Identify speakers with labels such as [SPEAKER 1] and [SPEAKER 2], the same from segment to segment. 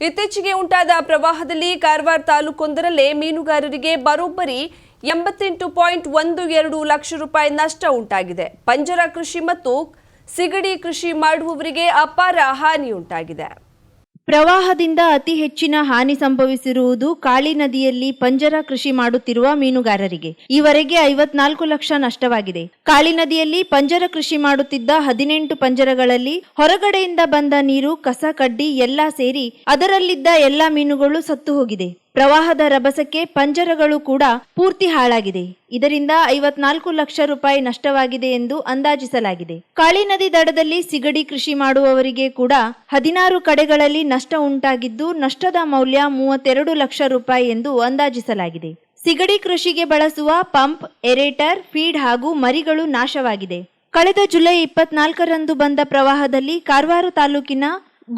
[SPEAKER 1] ಇತ್ತೀಚೆಗೆ ಉಂಟಾದ ಪ್ರವಾಹದಲ್ಲಿ ಕಾರವಾರ ತಾಲೂಕೊಂದರಲ್ಲೇ ಮೀನುಗಾರರಿಗೆ ಬರೋಬ್ಬರಿ ಎಂಬತ್ತೆಂಟು ಪಾಯಿಂಟ್ ಒಂದು ಎರಡು ಲಕ್ಷ ರೂಪಾಯಿ ನಷ್ಟ ಉಂಟಾಗಿದೆ. ಪಂಜರ ಕೃಷಿ ಮತ್ತು ಸಿಗಡಿ ಕೃಷಿ ಮಾಡುವವರಿಗೆ ಅಪಾರ ಹಾನಿ ಉಂಟಾಗಿದೆ
[SPEAKER 2] ಪ್ರವಾಹದಿಂದ ಅತಿ ಹೆಚ್ಚಿನ ಹಾನಿ ಸಂಭವಿಸಿರುವುದು ಕಾಳಿ ನದಿಯಲ್ಲಿ ಪಂಜರ ಕೃಷಿ ಮಾಡುತ್ತಿರುವ ಮೀನುಗಾರರಿಗೆ. ಈವರೆಗೆ ಐವತ್ನಾಲ್ಕು ಲಕ್ಷ ನಷ್ಟವಾಗಿದೆ. ಕಾಳಿ ನದಿಯಲ್ಲಿ ಪಂಜರ ಕೃಷಿ ಮಾಡುತ್ತಿದ್ದ ಹದಿನೆಂಟು ಪಂಜರಗಳಲ್ಲಿ ಹೊರಗಡೆಯಿಂದ ಬಂದ ನೀರು, ಕಸ, ಕಡ್ಡಿ ಎಲ್ಲಾ ಸೇರಿ ಅದರಲ್ಲಿದ್ದ ಎಲ್ಲಾ ಮೀನುಗಳು ಸತ್ತು ಹೋಗಿದೆ. ಪ್ರವಾಹದ ರಭಸಕ್ಕೆ ಪಂಜರಗಳು ಕೂಡ ಪೂರ್ತಿ ಹಾಳಾಗಿದೆ. ಇದರಿಂದ ಐವತ್ನಾಲ್ಕು ಲಕ್ಷ ರೂಪಾಯಿ ನಷ್ಟವಾಗಿದೆ ಎಂದು ಅಂದಾಜಿಸಲಾಗಿದೆ. ಕಾಳಿ ನದಿ ದಡದಲ್ಲಿ ಸಿಗಡಿ ಕೃಷಿ ಮಾಡುವವರಿಗೆ ಕೂಡ ಹದಿನಾರು ಕಡೆಗಳಲ್ಲಿ ನಷ್ಟ ಉಂಟಾಗಿದ್ದು, ನಷ್ಟದ ಮೌಲ್ಯ ಮೂವತ್ತೆರಡು ಲಕ್ಷ ರೂಪಾಯಿ ಎಂದು ಅಂದಾಜಿಸಲಾಗಿದೆ. ಸಿಗಡಿ ಕೃಷಿಗೆ ಬಳಸುವ ಪಂಪ್, ಎರೇಟರ್, ಫೀಡ್ ಹಾಗೂ ಮರಿಗಳು ನಾಶವಾಗಿದೆ. ಕಳೆದ ಜುಲೈ ಇಪ್ಪತ್ನಾಲ್ಕರಂದು ಬಂದ ಪ್ರವಾಹದಲ್ಲಿ ಕಾರವಾರ ತಾಲೂಕಿನ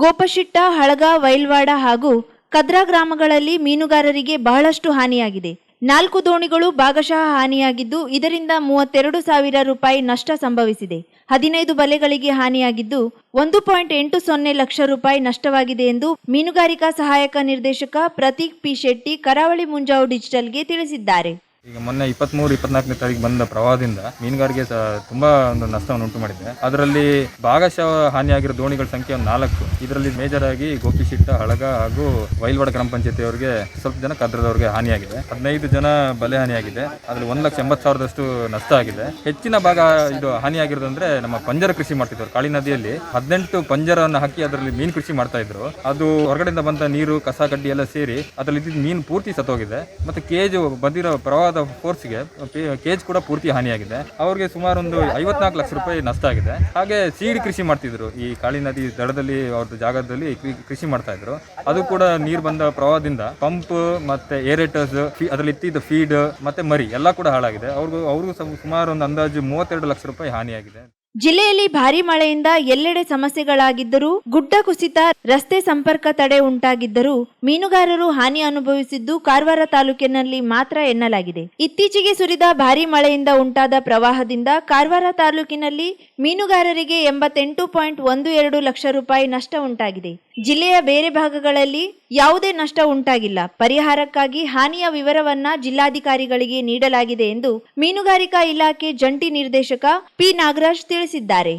[SPEAKER 2] ಗೋಪಶಿಟ್ಟ, ಹಳಗ, ವೈಲ್ವಾಡ ಹಾಗೂ ಕದ್ರಾ ಗ್ರಾಮಗಳಲ್ಲಿ ಮೀನುಗಾರರಿಗೆ ಬಹಳಷ್ಟು ಹಾನಿಯಾಗಿದೆ. ನಾಲ್ಕು ದೋಣಿಗಳು ಭಾಗಶಃ ಹಾನಿಯಾಗಿದ್ದು, ಇದರಿಂದ ಮೂವತ್ತೆರಡು ಸಾವಿರ ರೂಪಾಯಿ ನಷ್ಟ ಸಂಭವಿಸಿದೆ. ಹದಿನೈದು ಬಲೆಗಳಿಗೆ ಹಾನಿಯಾಗಿದ್ದು, ಒಂದು ಪಾಯಿಂಟ್ ಎಂಟು ಸೊನ್ನೆ ಲಕ್ಷ ರೂಪಾಯಿ ನಷ್ಟವಾಗಿದೆ ಎಂದು ಮೀನುಗಾರಿಕಾ ಸಹಾಯಕ ನಿರ್ದೇಶಕ ಪ್ರತೀಕ್ ಪಿ ಶೆಟ್ಟಿ ಕರಾವಳಿ ಮುಂಜಾವು ಡಿಜಿಟಲ್ಗೆ ತಿಳಿಸಿದ್ದಾರೆ.
[SPEAKER 3] ಈಗ ಮೊನ್ನೆ ಇಪ್ಪತ್ಮೂರು, ಇಪ್ಪತ್ನಾಲ್ಕನೇ ತಾರೀಕು ಬಂದ ಪ್ರವಾಹದಿಂದ ಮೀನುಗಾರಿಕೆ ತುಂಬಾ ಒಂದು ನಷ್ಟವನ್ನು ಉಂಟು ಮಾಡಿದೆ. ಅದರಲ್ಲಿ ಭಾಗಶಃ ಹಾನಿಯಾಗಿರೋ ದೋಣಿಗಳ ಸಂಖ್ಯೆ ಒಂದು ನಾಲ್ಕು. ಇದರಲ್ಲಿ ಮೇಜರ್ ಆಗಿ ಗೋಪಿಶಿಟ್ಟ, ಹಳಗ ಹಾಗೂ ವೈಲ್ವಾಡ ಗ್ರಾಮ ಪಂಚಾಯತಿಯವರಿಗೆ ಸ್ವಲ್ಪ ಜನ ಕದ್ರದವ್ರಿಗೆ ಹಾನಿಯಾಗಿದೆ ಹದಿನೈದು ಜನ ಬಲೆ ಹಾನಿಯಾಗಿದೆ ಅದರಲ್ಲಿ ಒಂದು ಲಕ್ಷ ಎಂಬತ್ತು ಸಾವಿರದಷ್ಟು ನಷ್ಟ ಆಗಿದೆ. ಹೆಚ್ಚಿನ ಭಾಗ ಇದು ಹಾನಿಯಾಗಿರೋದಂದ್ರೆ ನಮ್ಮ ಪಂಜರ ಕೃಷಿ ಮಾಡ್ತಿದ್ರು ಕಾಳಿ ನದಿಯಲ್ಲಿ ಹದಿನೆಂಟು ಪಂಜರವನ್ನು ಹಾಕಿ ಅದರಲ್ಲಿ ಮೀನು ಕೃಷಿ ಮಾಡ್ತಾ ಇದ್ರು. ಅದು ಹೊರಗಡೆಯಿಂದ ಬಂದ ನೀರು, ಕಸ, ಕಡ್ಡಿ ಎಲ್ಲ ಸೇರಿ ಅದರಲ್ಲಿ ಇದ್ದಿದ್ದ ಮೀನು ಪೂರ್ತಿ ಸತ್ತೋಗಿದೆ. ಮತ್ತೆ ಕೇಜ್ ಬಂದಿರೋ ಪ್ರವಾಹದ ಫೋರ್ಸ್ಗೆ ಕೇಜ್ ಕೂಡ ಪೂರ್ತಿ ಹಾನಿಯಾಗಿದೆ. ಅವ್ರಿಗೆ ಸುಮಾರು ಒಂದು ಐವತ್ನಾಲ್ಕು ಲಕ್ಷ ರೂಪಾಯಿ ನಷ್ಟ ಆಗಿದೆ. ಹಾಗೆ ಸೀಡ್ ಕೃಷಿ ಮಾಡ್ತಿದ್ರು. ಈ ಕಾಳಿ ನದಿ ದಡದಲ್ಲಿ, ಅವ್ರದ್ದು ಜಾಗದಲ್ಲಿ ಕೃಷಿ ಮಾಡ್ತಾ ಇದ್ರು. ಅದು ಕೂಡ ನೀರು ಬಂದ ಪ್ರವಾಹದಿಂದ ಪಂಪ್ ಮತ್ತೆ ಏರೇಟರ್ಸ್ ಅದರಲ್ಲಿ ಇತ್ತಿದ್ದ ಫೀಡ್ ಮತ್ತೆ ಮರಿ ಎಲ್ಲ ಕೂಡ ಹಾಳಾಗಿದೆ. ಅವ್ರಿಗೂ ಅವ್ರಿಗೂ ಸಮ- ಸುಮಾರು ಒಂದು ಅಂದಾಜು ಮೂವತ್ತೆರಡು ಲಕ್ಷ ರೂಪಾಯಿ ಹಾನಿಯಾಗಿದೆ.
[SPEAKER 2] ಜಿಲ್ಲೆಯಲ್ಲಿ ಭಾರಿ ಮಳೆಯಿಂದ ಎಲ್ಲೆಡೆ ಸಮಸ್ಯೆಗಳಾಗಿದ್ದರೂ ಗುಡ್ಡ ಕುಸಿತ, ರಸ್ತೆ ಸಂಪರ್ಕ ತಡೆ ಉಂಟಾಗಿದ್ದರೂ ಮೀನುಗಾರರು ಹಾನಿ ಅನುಭವಿಸಿದ್ದು ಕಾರವಾರ ತಾಲೂಕಿನಲ್ಲಿ ಮಾತ್ರ ಎನ್ನಲಾಗಿದೆ. ಇತ್ತೀಚೆಗೆ ಸುರಿದ ಭಾರಿ ಮಳೆಯಿಂದ ಉಂಟಾದ ಪ್ರವಾಹದಿಂದ ಕಾರವಾರ ತಾಲೂಕಿನಲ್ಲಿ ಮೀನುಗಾರರಿಗೆ ಎಂಬತ್ತೆಂಟು ಪಾಯಿಂಟ್ ಒಂದು ಎರಡು ಲಕ್ಷ ರೂಪಾಯಿ ನಷ್ಟ ಉಂಟಾಗಿದೆ. ಜಿಲ್ಲೆಯ ಬೇರೆ ಭಾಗಗಳಲ್ಲಿ ಯಾವುದೇ ನಷ್ಟ ಉಂಟಾಗಿಲ್ಲ. ಪರಿಹಾರಕ್ಕಾಗಿ ಹಾನಿಯ ವಿವರವನ್ನ ಜಿಲ್ಲಾಧಿಕಾರಿಗಳಿಗೆ ನೀಡಲಾಗಿದೆ ಎಂದು ಮೀನುಗಾರಿಕಾ ಇಲಾಖೆ ಜಂಟಿ ನಿರ್ದೇಶಕ ಪಿ ನಾಗರಾಜ್ ತಿಳಿಸಿದ್ದಾರೆ.